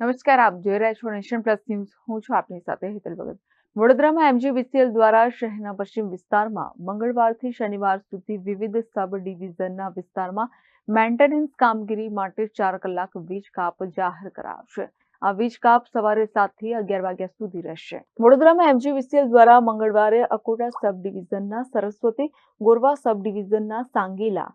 નમસ્કાર, આપ જોઈ રહ્યા છો નેશન પ્લસ ન્યૂઝ. હું છું આપની સાથે હેતલ ભગત. વડોદરામાં એમજીવીસીએલ દ્વારા શહેરના પશ્ચિમ વિસ્તારમાં મંગળવારથી શનિવાર સુધી વિવિધ સબ ડિવિઝનના વિસ્તારમાં મેન્ટેનન્સ કામગીરી માટે ચાર કલાક વીજ કાપ જાહેર કરાશે. આ વીજ કાપ સવારે સાતથી અગિયાર વાગ્યા સુધી રહેશે. વડોદરામાં એમજીવીસીએલ દ્વારા મંગળવારે અકોટા સબ ડિવિઝનના સરસ્વતી ગોરવા સબ ડિવિઝનના સાંગીલા,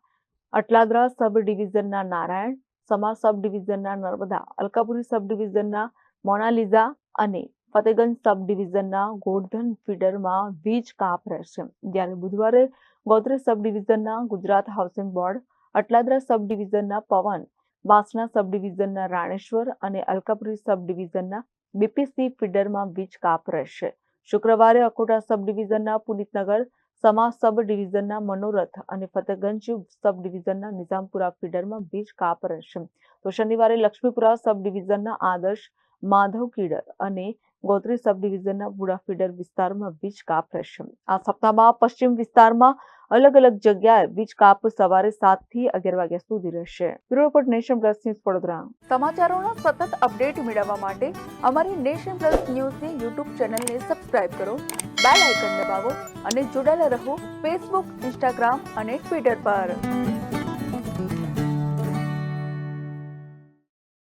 અટલાદરા સબ ડિવિઝનના નારાયણ સમા સબ ડિવિઝનના નર્મદા, અલકાપુરી સબ ડિવિઝનના મોનાલિઝા અને ફતેગંજ સબ ડિવિઝનના ગોર્ધન ફીડરમાં વીજ કાપ રહેશે. જ્યારે બુધવારે Godrej sub ડિવિઝનના Gujarat housing board, Atladara sub ડિવિઝનના પવન વાસણા સબ ડિવિઝનના રાણેશ્વર અને અલકાપુરી સબ ડિવિઝનના બીપીસી ફીડરમાં વીજ કાપ રહેશે. શુક્રવારે અકોટા સબ ડિવિઝનના પુનિતનગર સમા સબ ડિવિઝનના મનોરથ અને ફતેગંજ સબ ડિવિઝનના નિઝામપુરા ફીડરમાં વીજ કાપ રહેશે તો શનિવારે લક્ષ્મીપુરા સબ ડિવિઝનના આદર્શ માધવ કીડર અને ગોત્રી સબ ડિવિઝનના બુડા ફીડર વિસ્તારમાં વીજ કાપ રહેશે. આ સપ્તાહમાં પશ્ચિમ વિસ્તારમાં અલગ અલગ જગ્યાએ વીજ કાપ સવારે સાતથી અગિયાર વાગ્યા સુધી રહેશે. Bureau report nation plus news Vadodara. સમાચારોના સતત અપડેટ મેળવવા માટે અમારી નેશન પ્લસ ન્યૂઝની યુટ્યુબ ચેનલને સબસ્ક્રાઇબ કરો, બેલ આઇકન દબાવો અને જોડાયેલા રહો ફેસબુક, ઇન્સ્ટાગ્રામ અને ટ્વિટર પર.